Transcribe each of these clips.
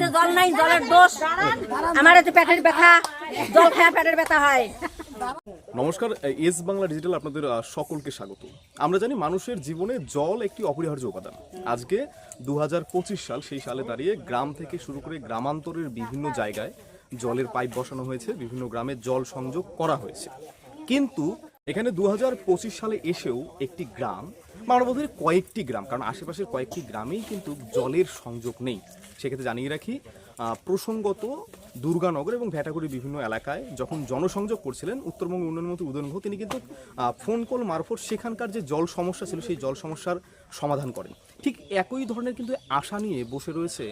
যে জল নাই, জলের দোষ। আমার পেটের ব্যথা, জল পেটের ব্যথা হয়। নমস্কার এস বাংলা ডিজিটাল আপনাদের সকলকে স্বাগত। আমরা জানি মানুষের জীবনে জল একটি অপরিহার্য উপাদান। আজকে দু হাজার পঁচিশ সাল, সেই সালে দাঁড়িয়ে গ্রাম থেকে শুরু করে গ্রামান্তরের বিভিন্ন জায়গায় জলের পাইপ বসানো হয়েছে, বিভিন্ন গ্রামে জল সংযোগ করা হয়েছে। কিন্তু এখানে দু হাজার পঁচিশ সালে এসেও একটি গ্রাম মানবদের কয়েকটি গ্রাম কারণ আশেপাশের কয়েকটি গ্রামেই কিন্তু জলের সংযোগ নেই। সেক্ষেত্রে জানিয়ে রাখি প্রসঙ্গত দুর্গানগর এবং ভ্যাটাগুড়ির বিভিন্ন এলাকায় যখন জনসংযোগ করছিলেন উত্তরবঙ্গ উন্নয়ন মন্ত্রী উদয়ন গুহ তিনি কিন্তু ফোন কল মারফত সেখানকার যে জল সমস্যা ছিল সেই জল সমস্যার সমাধান করেন। ঠিক একই ধরনের কিন্তু আশা নিয়ে বসে রয়েছে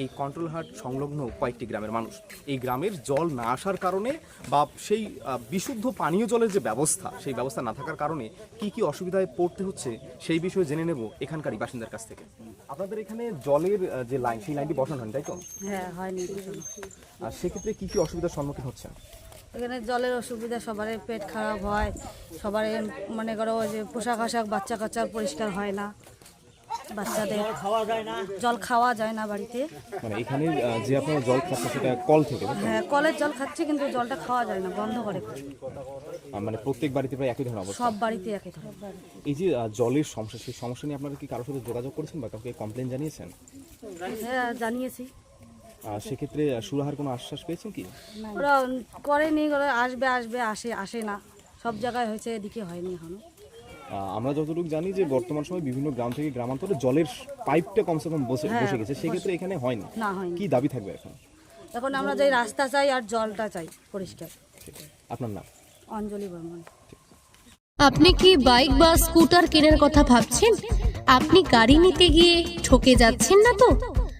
এই কন্ট্রোলহাট সংলগ্ন কয়েকটি গ্রামের মানুষ। এই গ্রামের জল না আসার কারণে বা সেই বিশুদ্ধ পানীয় জলের যে ব্যবস্থা, সেই ব্যবস্থা না থাকার কারণে কি কি অসুবিধায় পড়তে হচ্ছে সেই বিষয়ে জেনে নেব এখানকারই বাসিন্দার কাছ থেকে। আপনাদের এখানে জলের যে লাইন সেই লাইনটি বসানো হয় তাই তো? হ্যাঁ হয়নি কিছু না। আর সেক্ষেত্রে কি কি অসুবিধার সম্মুখীন হচ্ছেন? এখানে জলের অসুবিধা সবারই পেট খারাপ হয় সবারই মনে করো ওই যে পোশাক আশাক বাচ্চা কাচ্চার পরিষ্কার হয় না বাচ্চাদের জল খাওয়া যায় না। বাড়িতে। মানে এখানে যে আপনারা জল খাচ্ছেন সেটা কল থেকে হ্যাঁ কলের জল খাচ্ছি কিন্তু জলটা খাওয়া যায় না বন্ধ করে। মানে প্রত্যেক বাড়িতে প্রায় একই ধরনের অবস্থা? সব বাড়িতে একই ধরনের। এই যে আহ, জলের সমস্যা সেই সমস্যা নিয়ে আপনারা কি কারোর সাথে যোগাযোগ করেছেন বা কাউকে কমপ্লেন জানিয়েছেন? হ্যাঁ জানিয়েছি। আর সেক্ষেত্রে সুরাহার কোনো আশ্বাস পেয়েছেন কি? ওরা করেনি ওরা আসবে আসবে আসে আসে না। সব জায়গায় হয়েছে এদিকে হয়নি এখনও। আমরা যতটুকু জানি যে বর্তমান সময় বিভিন্ন গ্রাম থেকে গ্রামান্তরে জলের পাইপটা কমসে কম বসে হ্যাঁ, বসে গেছে। সেক্ষেত্রে এখানে হয়নি। না হয়নি। কি দাবি থাকবে এখন? এখন আমরা যাই রাস্তা চাই আর জলটা চাই পরিষ্কার। আপনার নাম? অঞ্জলি বর্মন। আপনি কি বাইক বা স্কুটার কেনার কথা ভাবছেন? আপনি গাড়ি নিতে গিয়ে ঠকে যাচ্ছেন না তো?